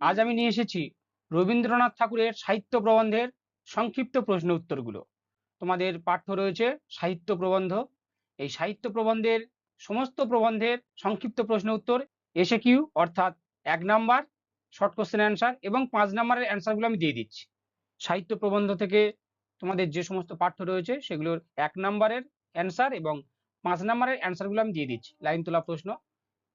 আজ আমি নিয়ে এসেছি রবীন্দ্রনাথ ঠাকুরের সাহিত্য প্রবন্ধের সংক্ষিপ্ত প্রশ্ন উত্তরগুলো। তোমাদের পাঠ্য রয়েছে সাহিত্য প্রবন্ধ। এই সাহিত্য প্রবন্ধের সমস্ত প্রবন্ধের সংক্ষিপ্ত প্রশ্ন উত্তর, এসে কিউ অর্থাৎ এক নাম্বার, শর্ট কোশ্চেন অ্যান্সার এবং পাঁচ নাম্বারের অ্যান্সারগুলো আমি দিয়ে দিচ্ছি। সাহিত্য প্রবন্ধ থেকে তোমাদের যে সমস্ত পাঠ্য রয়েছে সেগুলোর এক নাম্বারের অ্যান্সার এবং পাঁচ নাম্বারের অ্যান্সারগুলো আমি দিয়ে দিচ্ছি। লাইন তোলা প্রশ্ন।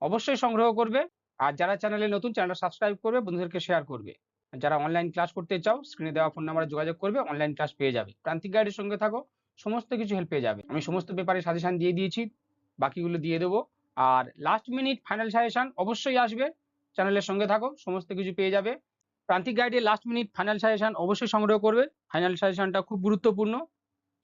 অবশ্যই সংগ্রহ করবে। আর যারা চ্যানেলে নতুন চ্যানেলটা সাবস্ক্রাইব করবে, বন্ধুদেরকে শেয়ার করবে। যারা অনলাইন ক্লাস করতে চাও স্ক্রিনে দেওয়া ফোন নাম্বারে যোগাযোগ করবে অনলাইন ক্লাস পেয়ে যাবে। প্রান্তিক গাইডের সঙ্গে থাকো, সমস্ত কিছু হেল্প পেয়ে যাবে। আমি সমস্ত পেপারে সাজেশন দিয়ে দিয়েছি, বাকিগুলো দিয়ে দেবো। আর লাস্ট মিনিট ফাইনাল সাজেশন অবশ্যই আসবে। চ্যানেলের সঙ্গে থাকো, সমস্ত কিছু পেয়ে যাবে। প্রান্তিক গাইডের লাস্ট মিনিট ফাইনাল সাজেশন অবশ্যই সংগ্রহ করবে। ফাইনাল সাজেশনটা খুব গুরুত্বপূর্ণ।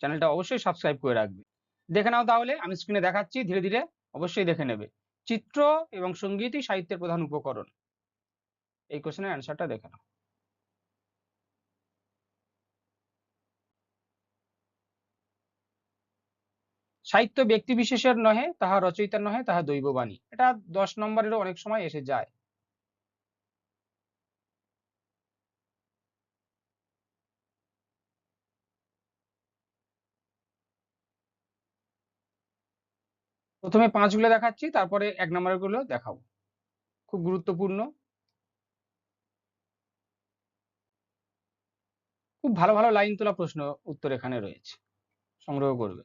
চ্যানেলটা অবশ্যই সাবস্ক্রাইব করে রাখবে। দেখে নাও তাহলে, আমি স্ক্রিনে দেখাচ্ছি, ধীরে ধীরে অবশ্যই দেখে নেবে। চিত্র এবং সঙ্গীতই সাহিত্যের প্রধান উপকরণ। এই কোশ্চেনের অ্যান্সারটা দেখে নাও। সাহিত্য ব্যক্তি বিশেষের নহে, তাহা রচয়িতার নহে, তাহা দৈববাণী। এটা দশ নম্বরেরও অনেক সময় এসে যায়। প্রথমে পাঁচগুলো দেখাচ্ছি, তারপরে এক নম্বরেরগুলো দেখাবো। খুব গুরুত্বপূর্ণ। খুব ভালো ভালো লাইন তোলা প্রশ্ন উত্তর এখানে রয়েছে। সংগ্রহ করবে।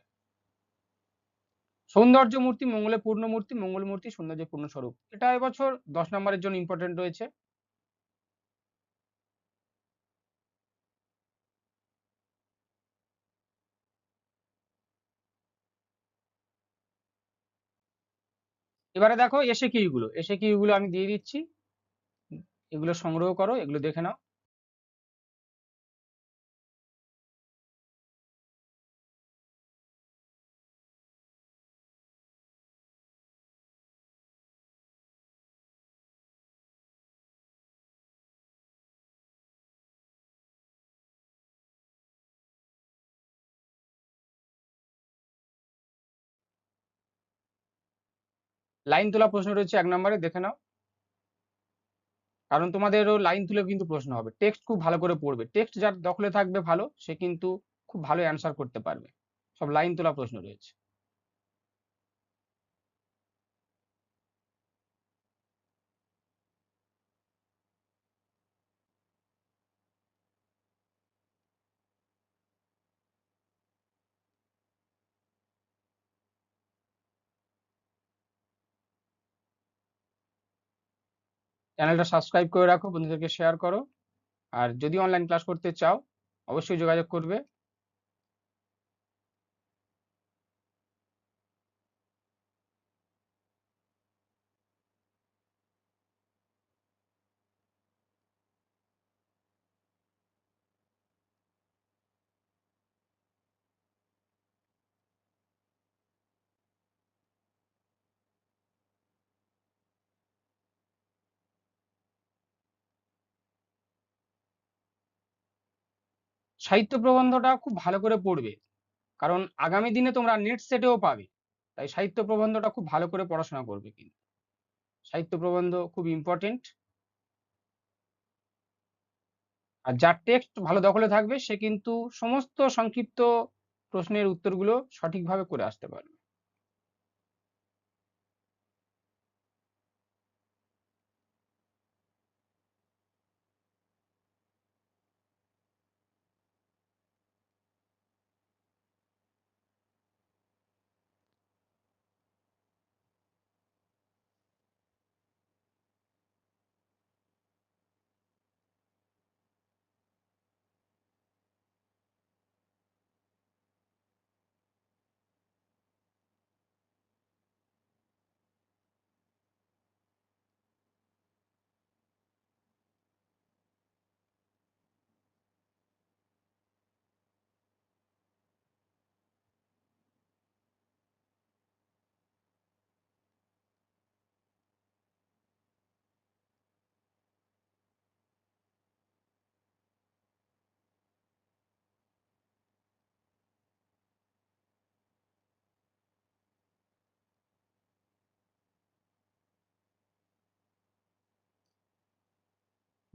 সৌন্দর্য মূর্তি মঙ্গলে পূর্ণ মূর্তি মঙ্গল মূর্তি সৌন্দর্য পূর্ণ স্বরূপ। এটা এবছর দশ নম্বরের জন্য ইম্পর্টেন্ট রয়েছে। এবারে দেখো এসে কি এগুলো এসে কি এগুলো আমি দিয়ে দিচ্ছি। এগুলো সংগ্রহ করো, এগুলো দেখে নাও। লাইন তোলা প্রশ্ন রয়েছে এক নম্বরে, দেখে নাও। কারণ তোমাদেরও লাইন তুলে কিন্তু প্রশ্ন হবে। টেক্সট খুব ভালো করে পড়বে। টেক্সট যার দখলে থাকবে ভালো, সে কিন্তু খুব ভালো অ্যান্সার করতে পারবে। সব লাইন তোলা প্রশ্ন রয়েছে। চ্যানেলটা সাবস্ক্রাইব করে রাখো, বন্ধুদেরকে শেয়ার করো। আর যদি অনলাইন ক্লাস করতে চাও, অবশ্যই যোগাযোগ করবে। সাহিত্য প্রবন্ধটা খুব ভালো করে পড়বে। কারণ আগামী দিনে তোমরা নেট সেটেও পাবে। তাই সাহিত্য প্রবন্ধটা খুব ভালো করে পড়াশোনা করবে কিন্তু। সাহিত্য প্রবন্ধ খুব ইম্পর্টেন্ট আর যার টেক্সট ভালো দখলে থাকবে, সে কিন্তু সমস্ত সংক্ষিপ্ত প্রশ্নের উত্তরগুলো সঠিকভাবে করে আসতে পারবে।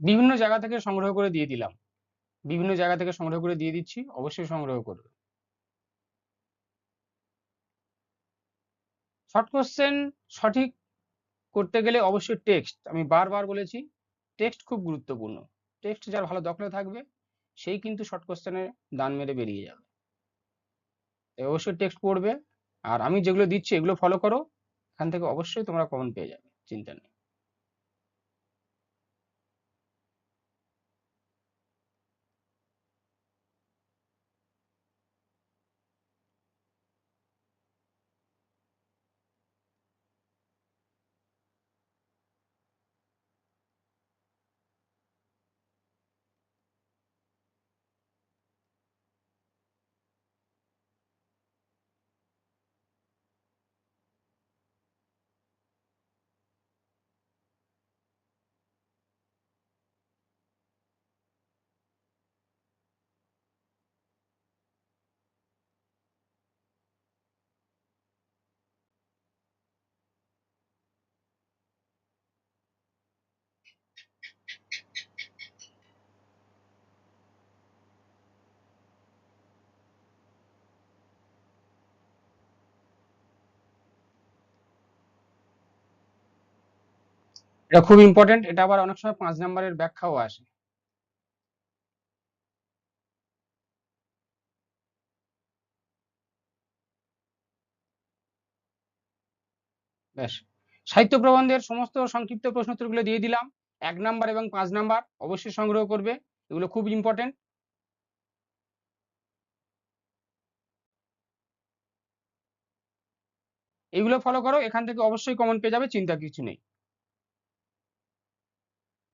বিভিন্ন জায়গা থেকে সংগ্রহ করে দিয়ে দিলাম। বিভিন্ন জায়গা থেকে সংগ্রহ করে দিয়ে দিচ্ছি, অবশ্যই সংগ্রহ করবে। শর্ট কোশ্চেন সঠিক করতে গেলে অবশ্যই টেক্সট। আমি বারবার বলেছি, টেক্সট খুব গুরুত্বপূর্ণ। টেক্সট যার ভালো দখলে থাকবে, সেই কিন্তু শর্ট কোশ্চেনে দান মেরে বেরিয়ে যাবে। অবশ্যই টেক্সট পড়বে। আর আমি যেগুলো দিচ্ছি, এগুলো ফলো করো। এখান থেকে অবশ্যই তোমরা কমন পেয়ে যাবে। চিন্তা নেই। এটা খুব ইম্পর্টেন্ট এটা আবার অনেক সময় পাঁচ নাম্বারের ব্যাখ্যাও আসে। সাহিত্য প্রবন্ধের সমস্ত সংক্ষিপ্ত প্রশ্ন উত্তরগুলো দিয়ে দিলাম। এক নাম্বার এবং পাঁচ নাম্বার অবশ্যই সংগ্রহ করবে, এগুলো খুব ইম্পর্টেন্ট এগুলো ফলো করো, এখান থেকে অবশ্যই কমন পেয়ে যাবে চিন্তা কিছু নেই।